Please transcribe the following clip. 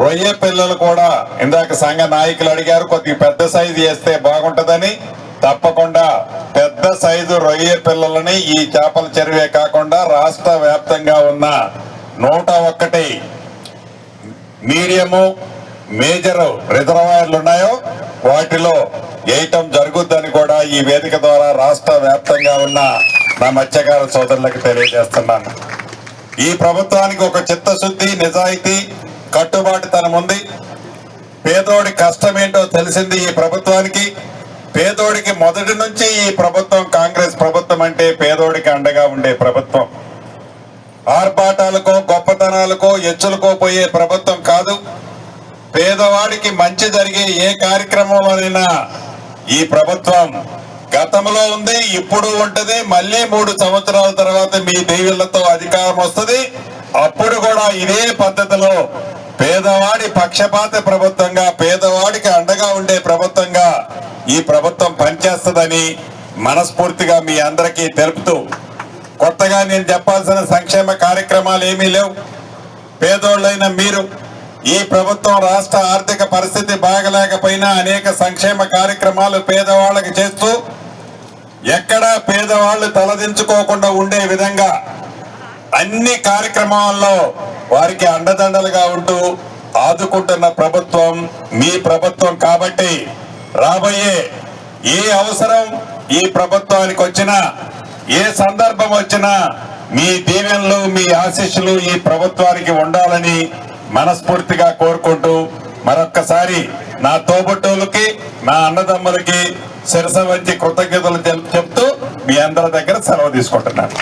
రొయ్య పిల్లలు కూడా ఇందాక సంఘ నాయకులు అడిగారు కొద్దిగా పెద్ద సైజు చేస్తే బాగుంటుందని. తప్పకుండా పెద్ద సైజు రొయ్య పిల్లలని ఈ చేపల చెరువే కాకుండా రాష్ట్ర వ్యాప్తంగా ఉన్న నూట ఒక్కటి మీడియము మేజర్ రిజర్వాయర్లు ఉన్నాయో వాటిలో వేయటం జరుగుద్దని కూడా ఈ వేదిక ద్వారా రాష్ట్ర వ్యాప్తంగా ఉన్న నా మత్స్యకార సోదరులకు తెలియజేస్తున్నాను. ఈ ప్రభుత్వానికి ఒక చిత్తశుద్ధి నిజాయితీ కట్టుబాటుతనం ఉంది. పేదోడి కష్టం ఏంటో తెలిసింది ఈ ప్రభుత్వానికి. పేదోడికి మొదటి నుంచి ఈ ప్రభుత్వం కాంగ్రెస్ ప్రభుత్వం అంటే పేదోడికి అండగా ఉండే ప్రభుత్వం. ఆర్భాటాలకో గొప్పతనాలకో ఎచ్చులకో పోయే ప్రభుత్వం కాదు. పేదవాడికి మంచి జరిగే ఏ కార్యక్రమంలోనైనా ఈ ప్రభుత్వం గతంలో ఉంది ఇప్పుడు ఉంటది. మళ్ళీ మూడు సంవత్సరాల తర్వాత మీ దేవుళ్ళతో అధికారం వస్తుంది. అప్పుడు కూడా ఇదే పద్ధతిలో పేదవాడి పక్షపాత ప్రభుత్వంగా పేదవాడికి అండగా ఉండే ప్రభుత్వంగా ఈ ప్రభుత్వం పనిచేస్తుందని మనస్ఫూర్తిగా మీ అందరికీ తెలుపుతూ కొత్తగా నేను చెప్పాల్సిన సంక్షేమ కార్యక్రమాలు ఏమీ లేవు. పేదోళ్ళైన మీరు ఈ ప్రభుత్వం రాష్ట్ర ఆర్థిక పరిస్థితి బాగలేకపోయినా అనేక సంక్షేమ కార్యక్రమాలు పేదవాళ్ళకి చేస్తూ ఎక్కడా పేదవాళ్ళు తలదించుకోకుండా ఉండే విధంగా అన్ని కార్యక్రమాల్లో వారికి అండదండలుగా ఉంటూ ఆదుకుంటున్న ప్రభుత్వం మీ ప్రభుత్వం కాబట్టి రాబోయే ఏ అవసరం ఈ ప్రభుత్వానికి వచ్చినా ఏ సందర్భం వచ్చినా మీ దీవెనలు మీ ఆశీస్సులు ఈ ప్రభుత్వానికి ఉండాలని మనస్ఫూర్తిగా కోరుకుంటూ మరొక్కసారి నా తోబుట్టువులకి నా అన్నదమ్ములకి శిరస వచ్చి కృతజ్ఞతలు చెప్తూ మీ అందరి దగ్గర సెలవు తీసుకుంటున్నాను.